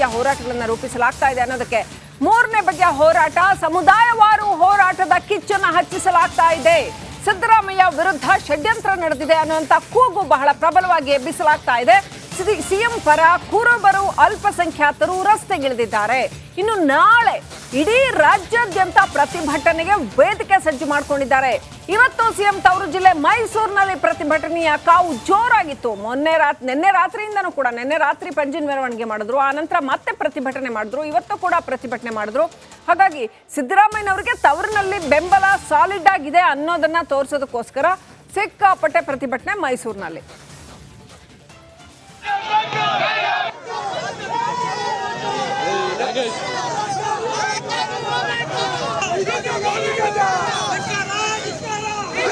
ರೀತಿಯ ಹೋರಾಟಗಳನ್ನು ರೂಪಿಸಲಾಗ್ತಾ ಇದೆ ಅನ್ನೋದಕ್ಕೆ ಮೂರನೇ ಬಗೆಯ ಹೋರಾಟ, ಸಮುದಾಯವಾರು ಹೋರಾಟದ ಕಿಚ್ಚನ್ನು ಹಚ್ಚಿಸಲಾಗ್ತಾ ಇದೆ. ಸಿದ್ದರಾಮಯ್ಯ ವಿರುದ್ಧ ಷಡ್ಯಂತ್ರ ನಡೆದಿದೆ ಅನ್ನುವಂಥ ಕೂಗು ಬಹಳ ಪ್ರಬಲವಾಗಿ ಎಬ್ಬಿಸಲಾಗ್ತಾ ಇದೆ. ಸಿಎಂ ಪರ ಕುರುಬರು ಅಲ್ಪಸಂಖ್ಯಾತರು ರಸ್ತೆಗಿಳಿದಿದ್ದಾರೆ ಇನ್ನು ನಾಳೆ ಇಡೀ ರಾಜ್ಯಾದ್ಯಂತ ಪ್ರತಿಭಟನೆಗೆ ವೇದಿಕೆ ಸಜ್ಜು ಮಾಡಿಕೊಂಡಿದ್ದಾರೆ. ಇವತ್ತು ಸಿಎಂ ತವರು ಜಿಲ್ಲೆ ಮೈಸೂರಿನಲ್ಲಿ ಪ್ರತಿಭಟನೆಯ ಕಾವು ಜೋರಾಗಿತ್ತು. ಮೊನ್ನೆ ರಾತ್ರಿ ನಿನ್ನೆ ರಾತ್ರಿಯಿಂದನೂ ಕೂಡ, ನಿನ್ನೆ ರಾತ್ರಿ ಪಂಜಿನ ಮೆರವಣಿಗೆ ಮಾಡಿದ್ರು. ಆ ನಂತರ ಮತ್ತೆ ಪ್ರತಿಭಟನೆ ಮಾಡಿದ್ರು. ಇವತ್ತು ಕೂಡ ಪ್ರತಿಭಟನೆ ಮಾಡಿದ್ರು. ಹಾಗಾಗಿ ಸಿದ್ದರಾಮಯ್ಯನವರಿಗೆ ತವರಿನಲ್ಲಿ ಬೆಂಬಲ ಸಾಲಿಡ್ ಆಗಿದೆ ಅನ್ನೋದನ್ನ ತೋರಿಸೋದಕ್ಕೋಸ್ಕರ ಸಿಕ್ಕಾಪಟ್ಟೆ ಪ್ರತಿಭಟನೆ ಮೈಸೂರಿನಲ್ಲಿ.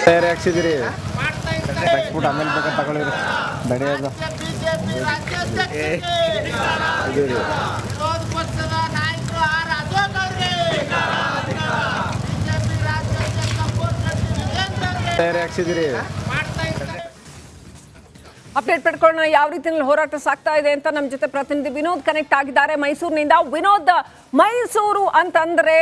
ತಯಾರಿ ಹಾಕ್ಸಿದಿರಿ ತೆಗ್ಸ್ಬಿಟ್ಟು ಆಮೇಲೆ ಬೇಕಾದ್ರೆ ತಗೊಳ್ಳಿರಿ ನಡೆಯೋದು ಇದು ರೀ ಪಕ್ಷದ ನಾಯಕರು ಅಪ್ಡೇಟ್ ಪಡ್ಕೊಳ್ಳೋಣ, ಯಾವ ರೀತಿಯಲ್ಲಿ ಹೋರಾಟ ಸಾಗ್ತಾ ಇದೆ ಅಂತ ನಮ್ಮ ಜೊತೆ ಪ್ರತಿನಿಧಿ ವಿನೋದ್ ಕನೆಕ್ಟ್ ಆಗಿದ್ದಾರೆ. ಮೈಸೂರಿನಿಂದ ವಿನೋದ್, ಮೈಸೂರು ಅಂತಂದ್ರೆ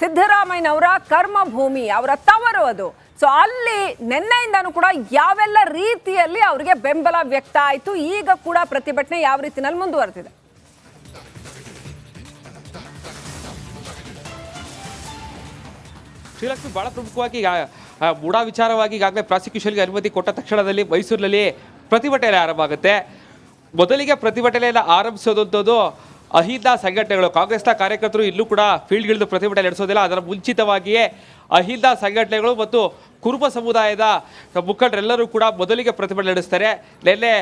ಸಿದ್ದರಾಮಯ್ಯನವರ ಕರ್ಮಭೂಮಿ, ಅವರ ತವರು ಅದು. ಸೊ ಅಲ್ಲಿ ನಿನ್ನೆಯಿಂದನೂ ಕೂಡ ಯಾವೆಲ್ಲ ರೀತಿಯಲ್ಲಿ ಅವರಿಗೆ ಬೆಂಬಲ ವ್ಯಕ್ತ ಆಯಿತು, ಈಗ ಕೂಡ ಪ್ರತಿಭಟನೆ ಯಾವ ರೀತಿಯಲ್ಲಿ ಮುಂದುವರೆದಿದೆ? ಶ್ರೀಲಕ್ಷ್ಮಿ ಬಹಳ ಪ್ರಮುಖವಾಗಿ ಬುಡಾ ವಿಚಾರವಾಗಿ ಈಗಾಗಲೇ ಪ್ರಾಸಿಕ್ಯೂಷನ್ಗೆ ಅನುಮತಿ ಕೊಟ್ಟ ತಕ್ಷಣದಲ್ಲಿ ಮೈಸೂರಿನಲ್ಲಿ ಪ್ರತಿಭಟನೆ ಆರಂಭ ಆಗುತ್ತೆ ಮೊದಲಿಗೆ ಪ್ರತಿಭಟನೆಯನ್ನು ಆರಂಭಿಸೋದಂಥದ್ದು ಅಹಿಂದ ಸಂಘಟನೆಗಳು. ಕಾಂಗ್ರೆಸ್ನ ಕಾರ್ಯಕರ್ತರು ಇಲ್ಲೂ ಕೂಡ ಫೀಲ್ಡ್ಗಿಳಿದು ಪ್ರತಿಭಟನೆ ನಡೆಸೋದಿಲ್ಲ. ಅದರ ಮುಂಚಿತವಾಗಿಯೇ ಅಹಿಂದ ಸಂಘಟನೆಗಳು ಮತ್ತು ಕುರುಬ ಸಮುದಾಯದ ಮುಖಂಡರೆಲ್ಲರೂ ಕೂಡ ಮೊದಲಿಗೆ ಪ್ರತಿಭಟನೆ ನಡೆಸ್ತಾರೆ. ನಿನ್ನೆ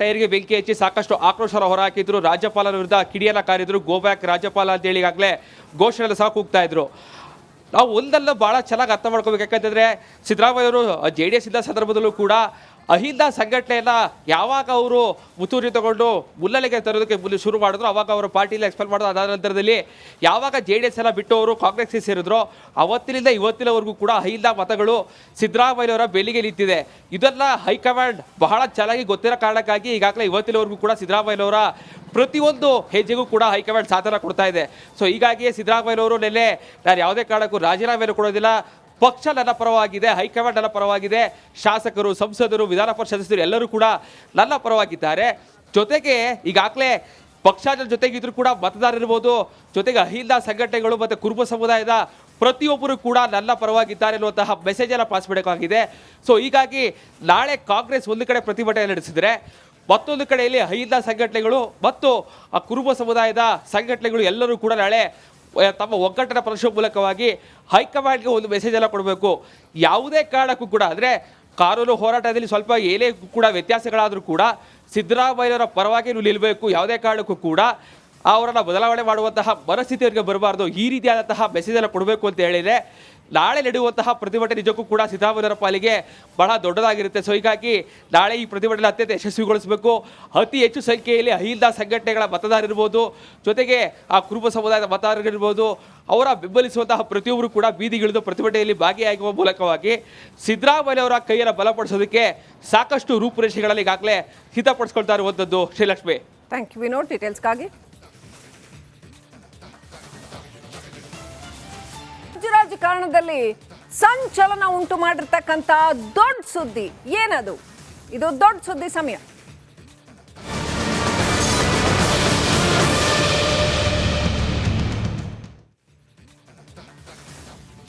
ಟೈರ್ಗೆ ಬೆಂಕಿ ಹಚ್ಚಿ ಸಾಕಷ್ಟು ಆಕ್ರೋಶ ಹೊರಹಾಕಿದ್ರು. ರಾಜ್ಯಪಾಲರ ವಿರುದ್ಧ ಕಿಡಿಯನ್ನ ಕಾರಿದ್ರು. ಗೋ ಬ್ಯಾಕ್ ರಾಜ್ಯಪಾಲ ಅಂತೇಳಿ ಈಗಾಗಲೇ ಘೋಷಣೆ ಸಹ ಕೂಗ್ತಾ ಇದ್ರು. ನಾವು ಒಂದಲ್ಲ ಭಾಳ ಚೆನ್ನಾಗಿ ಅರ್ಥ ಮಾಡ್ಕೋಬೇಕು. ಯಾಕಂತಂದರೆ ಸಿದ್ದರಾಮಯ್ಯವರು ಜೆ ಡಿ ಎಸ್ ಇದ್ದ ಸಂದರ್ಭದಲ್ಲೂ ಕೂಡ ಅಹಿಂದ ಸಂಘಟನೆಯನ್ನ ಯಾವಾಗ ಅವರು ಮುತುರಿ ತಗೊಂಡು ಮುನ್ನೆಲೆಗೆ ತರೋದಕ್ಕೆ ಶುರು ಮಾಡಿದ್ರು, ಅವಾಗ ಅವರು ಪಾರ್ಟಿಲಿ ಎಕ್ಸ್ಪೆಲ್ ಮಾಡಿದ್ರು. ಅದಾದ ನಂತರದಲ್ಲಿ ಯಾವಾಗ ಜೆ ಡಿ ಎಸ್ ಎಲ್ಲ ಬಿಟ್ಟು ಅವರು ಕಾಂಗ್ರೆಸ್ಗೆ ಸೇರಿದ್ರು, ಅವತ್ತಿನಿಂದ ಇವತ್ತಿನವರೆಗೂ ಕೂಡ ಅಹಿಂದ ಮತಗಳು ಸಿದ್ದರಾಮಯ್ಯವರ ಬೆಲೆಗೆ ನಿಂತಿದೆ. ಇದೆಲ್ಲ ಹೈಕಮಾಂಡ್ ಬಹಳ ಚೆನ್ನಾಗಿ ಗೊತ್ತಿರೋ ಕಾರಣಕ್ಕಾಗಿ ಈಗಾಗಲೇ ಇವತ್ತಿನವರೆಗೂ ಕೂಡ ಸಿದ್ದರಾಮಯ್ಯವರ ಪ್ರತಿಯೊಂದು ಹೆಜ್ಜೆಗೂ ಕೂಡ ಹೈಕಮಾಂಡ್ ಸಾಧನ ಕೊಡ್ತಾ ಇದೆ. ಸೊ ಹೀಗಾಗಿ ಸಿದ್ದರಾಮಯ್ಯವರು ನೆಲೆ ನಾನು ಯಾವುದೇ ಕಾರಣಕ್ಕೂ ರಾಜೀನಾಮೆಯನ್ನು ಕೊಡೋದಿಲ್ಲ. ಪಕ್ಷ ನನ್ನ ಪರವಾಗಿದೆ ಹೈಕಮಾಂಡ್ ನನ್ನ ಪರವಾಗಿದೆ, ಶಾಸಕರು, ಸಂಸದರು, ವಿಧಾನ ಪರಿಷತ್ ಸದಸ್ಯರು ಎಲ್ಲರೂ ಕೂಡ ನನ್ನ ಪರವಾಗಿದ್ದಾರೆ. ಜೊತೆಗೆ ಈಗಾಗಲೇ ಪಕ್ಷದ ಜೊತೆಗಿದ್ರು ಕೂಡ ಮತದಾರರಿರ್ಬೋದು ಜೊತೆಗೆ ಅಹಿಂದ ಸಂಘಟನೆಗಳು ಮತ್ತು ಕುರುಬ ಸಮುದಾಯದ ಪ್ರತಿಯೊಬ್ಬರು ಕೂಡ ನನ್ನ ಪರವಾಗಿದ್ದಾರೆ ಅನ್ನುವಂತಹ ಮೆಸೇಜನ್ನು ಪಾಸ್ ಮಾಡಬೇಕಾಗಿದೆ. ಸೊ ಹೀಗಾಗಿ ನಾಳೆ ಕಾಂಗ್ರೆಸ್ ಒಂದು ಕಡೆ ಪ್ರತಿಭಟನೆ ನಡೆಸಿದರೆ, ಮತ್ತೊಂದು ಕಡೆಯಲ್ಲಿ ಅಹಿಂದ ಸಂಘಟನೆಗಳು ಮತ್ತು ಆ ಕುರುಬ ಸಮುದಾಯದ ಸಂಘಟನೆಗಳು ಎಲ್ಲರೂ ಕೂಡ ನಾಳೆ ತಮ್ಮ ಒಗ್ಗಟ್ಟಿನ ಪ್ರದರ್ಶನ ಮೂಲಕವಾಗಿ ಹೈಕಮಾಂಡ್ಗೆ ಒಂದು ಮೆಸೇಜ್ ಎಲ್ಲ ಕೊಡಬೇಕು. ಯಾವುದೇ ಕಾರಣಕ್ಕೂ ಕೂಡ, ಅಂದರೆ ಕಾನೂನು ಹೋರಾಟದಲ್ಲಿ ಸ್ವಲ್ಪ ಏನೇ ಕೂಡ ವ್ಯತ್ಯಾಸಗಳಾದರೂ ಕೂಡ ಸಿದ್ದರಾಮಯ್ಯನವರ ಪರವಾಗಿ ನಿಲ್ಲಬೇಕು ಯಾವುದೇ ಕಾರಣಕ್ಕೂ ಕೂಡ ಅವರನ್ನು ಬದಲಾವಣೆ ಮಾಡುವಂತಹ ಮನಸ್ಥಿತಿ ಅವರಿಗೆ ಬರಬಾರ್ದು. ಈ ರೀತಿಯಾದಂತಹ ಮೆಸೇಜ್ ಎಲ್ಲ ಕೊಡಬೇಕು ಅಂತ ಹೇಳಿದರೆ ನಾಳೆ ನಡೆಯುವಂತಹ ಪ್ರತಿಭಟನೆ ನಿಜಕ್ಕೂ ಕೂಡ ಸಿದ್ದರಾಮಯ್ಯರ ಪಾಲಿಗೆ ಬಹಳ ದೊಡ್ಡದಾಗಿರುತ್ತೆ. ಸೊ ಹೀಗಾಗಿ ನಾಳೆ ಈ ಪ್ರತಿಭಟನೆ ಅತ್ಯಂತ ಯಶಸ್ವಿಗೊಳಿಸಬೇಕು. ಅತಿ ಹೆಚ್ಚು ಸಂಖ್ಯೆಯಲ್ಲಿ ಅಹಿಂದ ಸಂಘಟನೆಗಳ ಮತದಾರರಿರ್ಬೋದು ಜೊತೆಗೆ ಆ ಕುರುಬ ಸಮುದಾಯದ ಮತದಾರರಿರ್ಬೋದು ಅವರ ಬೆಂಬಲಿಸುವಂತಹ ಪ್ರತಿಯೊಬ್ಬರು ಕೂಡ ಬೀದಿಗಿಳಿದು ಪ್ರತಿಭಟನೆಯಲ್ಲಿ ಭಾಗಿಯಾಗುವ ಮೂಲಕವಾಗಿ ಸಿದ್ದರಾಮಯ್ಯವರ ಕೈಯನ್ನು ಬಲಪಡಿಸೋದಕ್ಕೆ ಸಾಕಷ್ಟು ರೂಪುರೇಷೆಗಳಲ್ಲಿ ಈಗಾಗಲೇ ಸಿದ್ಧಪಡಿಸ್ಕೊಳ್ತಾ ಇರುವಂಥದ್ದು ಶ್ರೀಲಕ್ಷ್ಮಿ. ಥ್ಯಾಂಕ್ ಯು ವಿನೋದ್ ಡೀಟೇಲ್ಸ್ಗಾಗಿ ರಾಜಕಾರಣದಲ್ಲಿ ಸಂಚಲನ ಉಂಟು ಮಾಡಿರ್ತಕ್ಕಂಥ ದೊಡ್ಡ ಸುದ್ದಿ ಏನದು? ಇದು ದೊಡ್ಡ ಸುದ್ದಿ ಸಮಯ.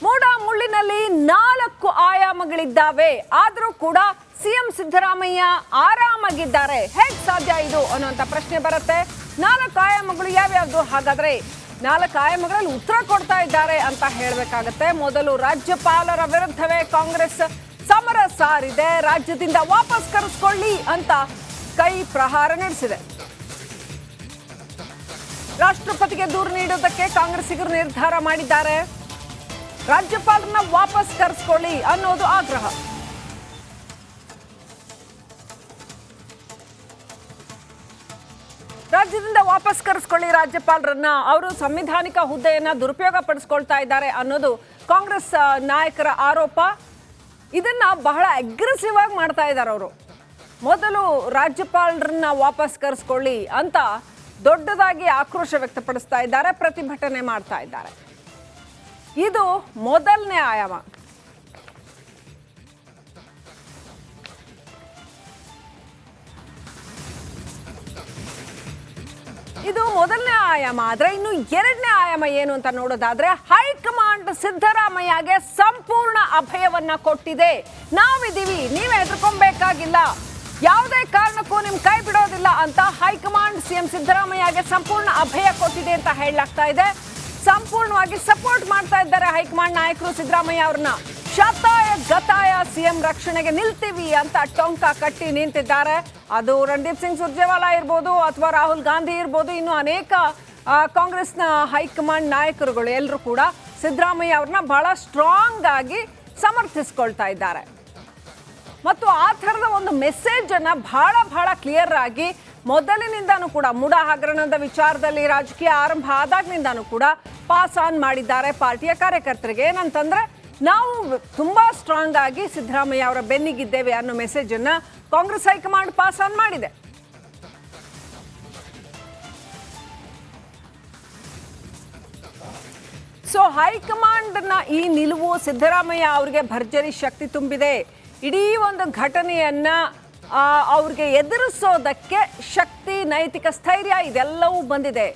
ಮೂಡ ಮುಳ್ಳಿನಲ್ಲಿ ನಾಲ್ಕು ಆಯಾಮಗಳಿದ್ದಾವೆ. ಆದರೂ ಕೂಡ ಸಿಎಂ ಸಿದ್ದರಾಮಯ್ಯ ಆರಾಮಾಗಿದ್ದಾರೆ. ಹೇಗೆ ಸಾಧ್ಯ ಇದು ಅನ್ನುವಂಥ ಪ್ರಶ್ನೆ ಬರುತ್ತೆ. ನಾಲ್ಕು ಆಯಾಮಗಳು ಯಾವ್ಯಾವ್ದು? ಹಾಗಾದ್ರೆ ನಾಲ್ಕು ಆಯಾಮಗಳಲ್ಲಿ ಉತ್ತರ ಕೊಡ್ತಾ ಇದ್ದಾರೆ ಅಂತ ಹೇಳಬೇಕಾಗತ್ತೆ. ಮೊದಲು ರಾಜ್ಯಪಾಲರ ವಿರುದ್ಧವೇ ಕಾಂಗ್ರೆಸ್ ಸಮರ ಸಾರಿದೆ. ರಾಜ್ಯದಿಂದ ವಾಪಸ್ ಕರೆಸ್ಕೊಳ್ಳಿ ಅಂತ ಕೈ ಪ್ರಹಾರ ನಡೆಸಿದೆ. ರಾಷ್ಟ್ರಪತಿಗೆ ದೂರು ನೀಡೋದಕ್ಕೆ ಕಾಂಗ್ರೆಸ್ಸಿಗರು ನಿರ್ಧಾರ ಮಾಡಿದ್ದಾರೆ. ರಾಜ್ಯಪಾಲರನ್ನ ವಾಪಸ್ ಕರೆಸ್ಕೊಳ್ಳಿ ಅನ್ನೋದು ಆಗ್ರಹ. ರಾಜ್ಯದಿಂದ ವಾಪಸ್ ಕರೆಸ್ಕೊಳ್ಳಿ ರಾಜ್ಯಪಾಲರನ್ನ. ಅವರು ಸಂವಿಧಾನಿಕ ಹುದ್ದೆಯನ್ನ ದುರುಪಯೋಗ ಪಡಿಸ್ಕೊಳ್ತಾ ಇದ್ದಾರೆ ಅನ್ನೋದು ಕಾಂಗ್ರೆಸ್ ನಾಯಕರ ಆರೋಪ. ಇದನ್ನ ಬಹಳ ಅಗ್ರೆಸಿವ್ ಆಗಿ ಮಾಡ್ತಾ ಇದ್ದಾರೆ ಅವರು. ಮೊದಲು ರಾಜ್ಯಪಾಲರನ್ನ ವಾಪಸ್ ಕರೆಸ್ಕೊಳ್ಳಿ ಅಂತ ದೊಡ್ಡದಾಗಿ ಆಕ್ರೋಶ ವ್ಯಕ್ತಪಡಿಸ್ತಾ ಇದ್ದಾರೆ, ಪ್ರತಿಭಟನೆ ಮಾಡ್ತಾ ಇದ್ದಾರೆ. ಇದು ಮೊದಲನೇ ಆಯಾಮ. ಇದು ಮೊದಲನೇ ಆಯಾಮ, ಆದ್ರೆ ಇನ್ನು ಎರಡನೇ ಆಯಾಮ ಏನು ಅಂತ ನೋಡೋದಾದ್ರೆ ಹೈಕಮಾಂಡ್ ಸಿದ್ದರಾಮಯ್ಯಗೆ ಸಂಪೂರ್ಣ ಅಭಯವನ್ನ ಕೊಟ್ಟಿದೆ. ನಾವಿದೀವಿ ನೀವ್ ಹೆದರ್ಕೊಬೇಕಾಗಿಲ್ಲ. ಯಾವುದೇ ಕಾರಣಕ್ಕೂ ನಿಮ್ ಕೈ ಬಿಡೋದಿಲ್ಲ ಅಂತ ಹೈಕಮಾಂಡ್ ಸಿಎಂ ಸಿದ್ದರಾಮಯ್ಯಗೆ ಸಂಪೂರ್ಣ ಅಭಯ ಕೊಟ್ಟಿದೆ ಅಂತ ಹೇಳಲಾಗ್ತಾ ಇದೆ. ಸಂಪೂರ್ಣವಾಗಿ ಸಪೋರ್ಟ್ ಮಾಡ್ತಾ ಇದ್ದಾರೆ ಹೈಕಮಾಂಡ್ ನಾಯಕರು ಸಿದ್ದರಾಮಯ್ಯ ಅವ್ರನ್ನ. ಶತಾಯ ಗತಾಯ ಸಿಎಂ ರಕ್ಷಣೆಗೆ ನಿಲ್ತೀವಿ ಅಂತ ಟೊಂಕ ಕಟ್ಟಿ ನಿಂತಿದ್ದಾರೆ. ಅದು ರಣದೀಪ್ ಸಿಂಗ್ ಸುರ್ಜೇವಾಲಾ ಇರ್ಬೋದು ಅಥವಾ ರಾಹುಲ್ ಗಾಂಧಿ ಇರ್ಬೋದು, ಇನ್ನು ಅನೇಕ ಕಾಂಗ್ರೆಸ್ನ ಹೈಕಮಾಂಡ್ ನಾಯಕರುಗಳು ಎಲ್ಲರೂ ಕೂಡ ಸಿದ್ದರಾಮಯ್ಯ ಅವ್ರನ್ನ ಬಹಳ ಸ್ಟ್ರಾಂಗ್ ಆಗಿ ಸಮರ್ಥಿಸ್ಕೊಳ್ತಾ ಇದ್ದಾರೆ. ಮತ್ತು ಆ ಥರದ ಒಂದು ಮೆಸೇಜ್ ಅನ್ನ ಬಹಳ ಬಹಳ ಕ್ಲಿಯರ್ ಆಗಿ ಮೊದಲಿನಿಂದಾನೂ ಕೂಡ ಮೂಡ ಹಗರಣದ ವಿಚಾರದಲ್ಲಿ ರಾಜಕೀಯ ಆರಂಭ ಆದಾಗಿನಿಂದಾನೂ ಕೂಡ ಪಾಸ್ ಆನ್ ಮಾಡಿದ್ದಾರೆ ಪಾರ್ಟಿಯ ಕಾರ್ಯಕರ್ತರಿಗೆ. ಏನಂತಂದ್ರೆ ನಾವು ತುಂಬಾ ಸ್ಟ್ರಾಂಗ್ ಆಗಿ ಸಿದ್ದರಾಮಯ್ಯ ಅವರ ಬೆನ್ನಿಗಿದ್ದೇವೆ ಅನ್ನೋ ಮೆಸೇಜ್ ಅನ್ನ Congress high command pass on ಮಾಡಿದೆ. ಸೊ ನ ಈ ನಿಲುವು ಸಿದ್ದರಾಮಯ್ಯ ಅವರಿಗೆ ಭರ್ಜರಿ ಶಕ್ತಿ ತುಂಬಿದೆ. ಇಡೀ ಒಂದು ಘಟನೆಯನ್ನ ಅವ್ರಿಗೆ ಎದುರಿಸೋದಕ್ಕೆ ಶಕ್ತಿ, ನೈತಿಕ ಸ್ಥೈರ್ಯ ಇದೆಲ್ಲವೂ ಬಂದಿದೆ.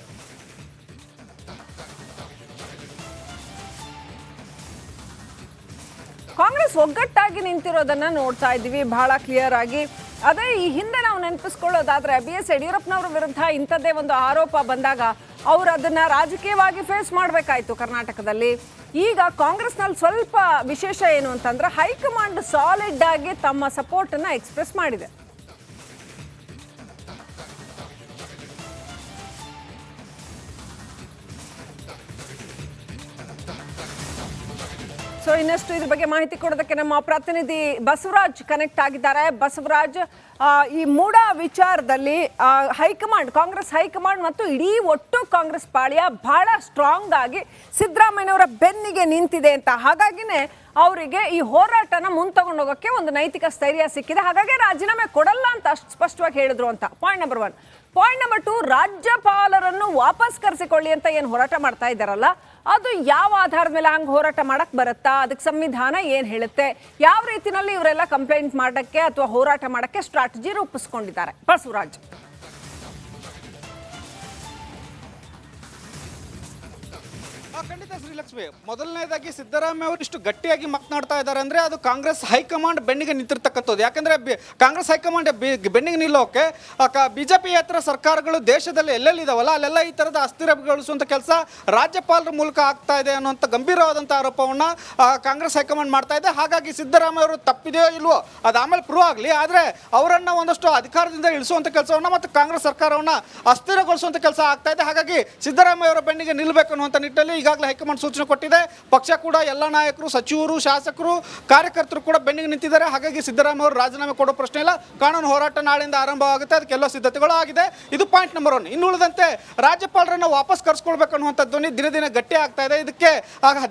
ಕಾಂಗ್ರೆಸ್ ಒಗ್ಗಟ್ಟಾಗಿ ನಿಂತಿರೋದನ್ನ ನೋಡ್ತಾ ಇದ್ದೀವಿ. ಬಹಳ ಕ್ಲಿಯರ್ ಆಗಿ. ಅದೇ ಈ ಹಿಂದೆ ನಾವು ನೆನಪಿಸ್ಕೊಳ್ಳೋದಾದ್ರೆ ಬಿ ಎಸ್ ಯಡಿಯೂರಪ್ಪನವ್ರ ವಿರುದ್ಧ ಇಂಥದ್ದೇ ಒಂದು ಆರೋಪ ಬಂದಾಗ ಅವರು ಅದನ್ನ ರಾಜಕೀಯವಾಗಿ ಫೇಸ್ ಮಾಡಬೇಕಾಯ್ತು ಕರ್ನಾಟಕದಲ್ಲಿ. ಈಗ ಕಾಂಗ್ರೆಸ್ನಲ್ಲಿ ಸ್ವಲ್ಪ ವಿಶೇಷ ಏನು ಅಂತಂದ್ರೆ ಹೈಕಮಾಂಡ್ ಸಾಲಿಡ್ ಆಗಿ ತಮ್ಮ ಸಪೋರ್ಟ್ ಅನ್ನ ಎಕ್ಸ್ಪ್ರೆಸ್ ಮಾಡಿದೆ. ಸೊ ಇನ್ನಷ್ಟು ಇದ್ರ ಬಗ್ಗೆ ಮಾಹಿತಿ ಕೊಡೋದಕ್ಕೆ ನಮ್ಮ ಪ್ರತಿನಿಧಿ ಬಸವರಾಜ್ ಕನೆಕ್ಟ್ ಆಗಿದ್ದಾರೆ. ಬಸವರಾಜ್ ಈ ಮೂಡ ವಿಚಾರದಲ್ಲಿ ಹೈಕಮಾಂಡ್, ಕಾಂಗ್ರೆಸ್ ಹೈಕಮಾಂಡ್ ಮತ್ತು ಇಡೀ ಒಟ್ಟು ಕಾಂಗ್ರೆಸ್ ಪಾಳ್ಯ ಬಹಳ ಸ್ಟ್ರಾಂಗ್ ಆಗಿ ಸಿದ್ದರಾಮಯ್ಯನವರ ಬೆನ್ನಿಗೆ ನಿಂತಿದೆ ಅಂತ. ಹಾಗಾಗಿನೇ ಅವರಿಗೆ ಈ ಹೋರಾಟನ ಮುಂತಗೊಂಡು ಹೋಗೋಕ್ಕೆ ಒಂದು ನೈತಿಕ ಸ್ಥೈರ್ಯ ಸಿಕ್ಕಿದೆ. ಹಾಗಾಗಿ ರಾಜೀನಾಮೆ ಕೊಡಲ್ಲ ಅಂತ ಅಷ್ಟು ಸ್ಪಷ್ಟವಾಗಿ ಹೇಳಿದ್ರು ಅಂತ. Point number one point number two ರಾಜ್ಯಪಾಲರನ್ನು ವಾಪಸ್ ಕರೆಸಿಕೊಳ್ಳಿ ಅಂತ ಏನು ಹೋರಾಟ ಮಾಡ್ತಾ ಇದ್ದಾರಲ್ಲ? ಅದು ಯಾವ ಆಧಾರದ ಮೇಲೆ ಹಂಗೆ ಹೋರಾಟ ಮಾಡಕ್ ಬರುತ್ತಾ? ಅದಕ್ಕೆ ಸಂವಿಧಾನ ಏನು ಹೇಳುತ್ತೆ? ಯಾವ ರೀತಿನಲ್ಲಿ ಇವರೆಲ್ಲ ಕಂಪ್ಲೇಂಟ್ ಮಾಡಕ್ಕೆ ಅಥವಾ ಹೋರಾಟ ಮಾಡಕ್ಕೆ ಸ್ಟ್ರಾಟಜಿ ರೂಪಿಸ್ಕೊಂಡಿದ್ದಾರೆ? ಬಸವರಾಜ್. ಖಂಡಿತ ಶ್ರೀಲಕ್ಷ್ಮಿ. ಮೊದಲನೇದಾಗಿ ಸಿದ್ದರಾಮಯ್ಯ ಅವರು ಇಷ್ಟು ಗಟ್ಟಿಯಾಗಿ ಮಾತನಾಡ್ತಾ ಇದ್ದಾರೆ ಅಂದ್ರೆ ಅದು ಕಾಂಗ್ರೆಸ್ ಹೈಕಮಾಂಡ್ ಬೆನ್ನಿಗೆ ನಿಂತಿರ್ತಕ್ಕಂಥದ್ದು. ಯಾಕಂದ್ರೆ ಬಿ- ಕಾಂಗ್ರೆಸ್ ಹೈಕಮಾಂಡ್ ಬಿ- ಬೆನ್ನಿಗೆ ನಿಲ್ಲೋಕೆ ಬಿಜೆಪಿಯೇತರ ಸರ್ಕಾರಗಳು ದೇಶದಲ್ಲಿ ಎಲ್ಲೆಲ್ಲಿ ಇದಾವಲ್ಲ ಅಲ್ಲೆಲ್ಲ ಈ ತರದ ಅಸ್ಥಿರಗೊಳಿಸುವಂಥ ಕೆಲಸ ರಾಜ್ಯಪಾಲರ ಮೂಲಕ ಆಗ್ತಾ ಇದೆ ಅನ್ನುವಂಥ ಗಂಭೀರವಾದಂಥ ಆರೋಪವನ್ನ ಕಾಂಗ್ರೆಸ್ ಹೈಕಮಾಂಡ್ ಮಾಡ್ತಾ ಇದೆ. ಹಾಗಾಗಿ ಸಿದ್ದರಾಮಯ್ಯ ಅವರು ತಪ್ಪಿದೆಯೋ ಇಲ್ವೋ, ಅದು ಆಮೇಲೆ ಪ್ರೂವ್ ಆಗಲಿ. ಆದರೆ ಅವರನ್ನು ಒಂದಷ್ಟು ಅಧಿಕಾರದಿಂದ ಇಳಿಸುವಂಥ ಕೆಲಸವನ್ನ ಮತ್ತು ಕಾಂಗ್ರೆಸ್ ಸರ್ಕಾರವನ್ನ ಅಸ್ಥಿರಗೊಳಿಸುವಂಥ ಕೆಲಸ ಆಗ್ತಾ ಇದೆ. ಹಾಗಾಗಿ ಸಿದ್ದರಾಮಯ್ಯ ಅವರ ಬೆನ್ನಿಗೆ ನಿಲ್ಲಬೇಕು ಅನ್ನುವಂಥ ನಿಟ್ಟಿನಲ್ಲಿ ಈಗಾಗಲೇ ಹೈಕಮಾಂಡ್ ಸೂಚನೆ ಕೊಟ್ಟಿದೆ. ಪಕ್ಷ ಕೂಡ ಎಲ್ಲ ನಾಯಕರು, ಸಚಿವರು, ಶಾಸಕರು, ಕಾರ್ಯಕರ್ತರು ಕೂಡ ಬೆನ್ನಿಗೆ ನಿಂತಿದ್ದಾರೆ. ಹಾಗಾಗಿ ಸಿದ್ದರಾಮಯ್ಯ ಅವರು ರಾಜೀನಾಮೆ ಕೊಡೋ ಪ್ರಶ್ನೆ ಇಲ್ಲ. ಕಾನೂನು ಹೋರಾಟ ನಾಳೆಯಿಂದ ಆರಂಭವಾಗುತ್ತೆ. ಅದಕ್ಕೆಲ್ಲ ಸಿದ್ಧತೆಗಳು ಆಗಿದೆ. ಇದು ಪಾಯಿಂಟ್ ನಂಬರ್ ಒನ್ ಇನ್ನು ಉಳಿದಂತೆ ರಾಜ್ಯಪಾಲರನ್ನ ವಾಪಸ್ ಕರ್ಸ್ಕೊಳ್ಬೇಕು ಅನ್ನುವಂಥ ಧ್ವನಿ ದಿನ ದಿನ ಗಟ್ಟಿ ಆಗ್ತಾ ಇದೆ. ಇದಕ್ಕೆ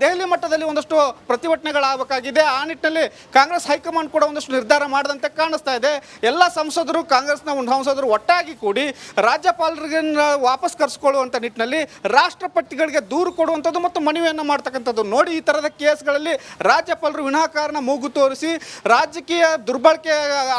ದೆಹಲಿ ಮಟ್ಟದಲ್ಲಿ ಒಂದಷ್ಟು ಪ್ರತಿಭಟನೆಗಳಾಗಬೇಕಾಗಿದೆ. ಆ ನಿಟ್ಟಿನಲ್ಲಿ ಕಾಂಗ್ರೆಸ್ ಹೈಕಮಾಂಡ್ ಕೂಡ ಒಂದಷ್ಟು ನಿರ್ಧಾರ ಮಾಡದಂತೆ ಕಾಣಿಸ್ತಾ ಇದೆ. ಎಲ್ಲ ಸಂಸದರು, ಕಾಂಗ್ರೆಸ್ನ ಸಂಸದರು ಒಟ್ಟಾಗಿ ಕೂಡಿ ರಾಜ್ಯಪಾಲರಿಗೆ ವಾಪಸ್ ಕರೆಸ್ಕೊಳ್ಳುವಂಥ ನಿಟ್ಟಿನಲ್ಲಿ ರಾಷ್ಟ್ರಪತಿಗಳಿಗೆ ದೂರು ಕೊಡುವಂಥದ್ದು ಮತ್ತು ಮನವಿಯನ್ನು ಮಾಡ್ತಕ್ಕಂಥದ್ದು. ನೋಡಿ, ಈ ಥರದ ಕೇಸ್ಗಳಲ್ಲಿ ರಾಜ್ಯಪಾಲರು ವಿನಾಕಾರಣ ಮೂಗು ತೋರಿಸಿ ರಾಜಕೀಯ ದುರ್ಬಳಕೆ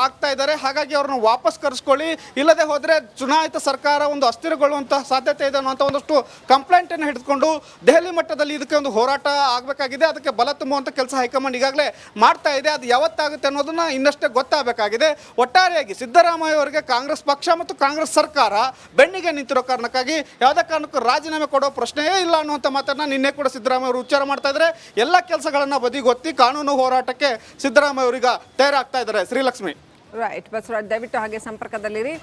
ಆಗ್ತಾ ಇದ್ದಾರೆ. ಹಾಗಾಗಿ ಅವ್ರನ್ನ ವಾಪಸ್ ಕರೆಸ್ಕೊಳ್ಳಿ. ಇಲ್ಲದೆ ಹೋದರೆ ಚುನಾಯಿತ ಸರ್ಕಾರ ಒಂದು ಅಸ್ಥಿರಗೊಳ್ಳುವಂಥ ಸಾಧ್ಯತೆ ಇದೆ ಅನ್ನುವಂಥ ಒಂದಷ್ಟು ಕಂಪ್ಲೇಂಟನ್ನು ಹಿಡಿದುಕೊಂಡು ದೆಹಲಿ ಮಟ್ಟದಲ್ಲಿ ಇದಕ್ಕೆ ಒಂದು ಹೋರಾಟ ಆಗಬೇಕಾಗಿದೆ. ಅದಕ್ಕೆ ಬಲ ತುಂಬುವಂಥ ಕೆಲಸ ಹೈಕಮಾಂಡ್ ಈಗಾಗಲೇ ಮಾಡ್ತಾ ಇದೆ. ಅದು ಯಾವತ್ತಾಗುತ್ತೆ ಅನ್ನೋದನ್ನು ಇನ್ನಷ್ಟೇ ಗೊತ್ತಾಗಬೇಕಾಗಿದೆ. ಒಟ್ಟಾರೆಯಾಗಿ ಸಿದ್ದರಾಮಯ್ಯ ಅವರಿಗೆ ಕಾಂಗ್ರೆಸ್ ಪಕ್ಷ ಮತ್ತು ಕಾಂಗ್ರೆಸ್ ಸರ್ಕಾರ ಬೆನ್ನಿಗೆ ನಿಂತಿರೋ ಕಾರಣಕ್ಕಾಗಿ ಯಾವುದೇ ಕಾರಣಕ್ಕೂ ರಾಜೀನಾಮೆ ಕೊಡೋ ಪ್ರಶ್ನೆಯೇ ಇಲ್ಲ ಅನ್ನುವಂಥ ಮಾತನ್ನ ನಿನ್ನೆ ಕೂಡ ಸಿದ್ದರಾಮಯ್ಯ ಅವರು ಉಚ್ಚಾರ ಮಾಡ್ತಾ ಇದ್ದಾರೆ. ಎಲ್ಲ ಕೆಲಸಗಳನ್ನ ಬದಿಗೊತ್ತಿ ಕಾನೂನು ಹೋರಾಟಕ್ಕೆ ಸಿದ್ದರಾಮಯ್ಯ ಅವರೀಗ ತಯಾರಾಗ್ತಾ ಇದ್ದಾರೆ. ಶ್ರೀಲಕ್ಷ್ಮಿ. ರೈಟ್ ಬಸವರಾಜ್, ದಯವಿಟ್ಟು ಹಾಗೆ ಸಂಪರ್ಕದಲ್ಲಿರಿ.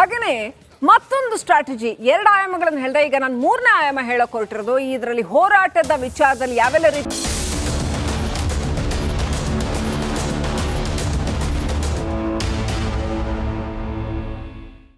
ಹಾಗೇನೆ ಮತ್ತೊಂದು ಸ್ಟ್ರಾಟಜಿ ಎರಡು ಆಯಾಮಗಳನ್ನು ಹೇಳಿದೆ, ಈಗ ನಾನು ಮೂರನೇ ಆಯಾಮ ಹೇಳಕ್ಕೆ ಹೊರಟಿರೋದು. ಇದರಲ್ಲಿ ಹೋರಾಟದ ವಿಚಾರದಲ್ಲಿ ಯಾವೆಲ್ಲ ರೀತಿ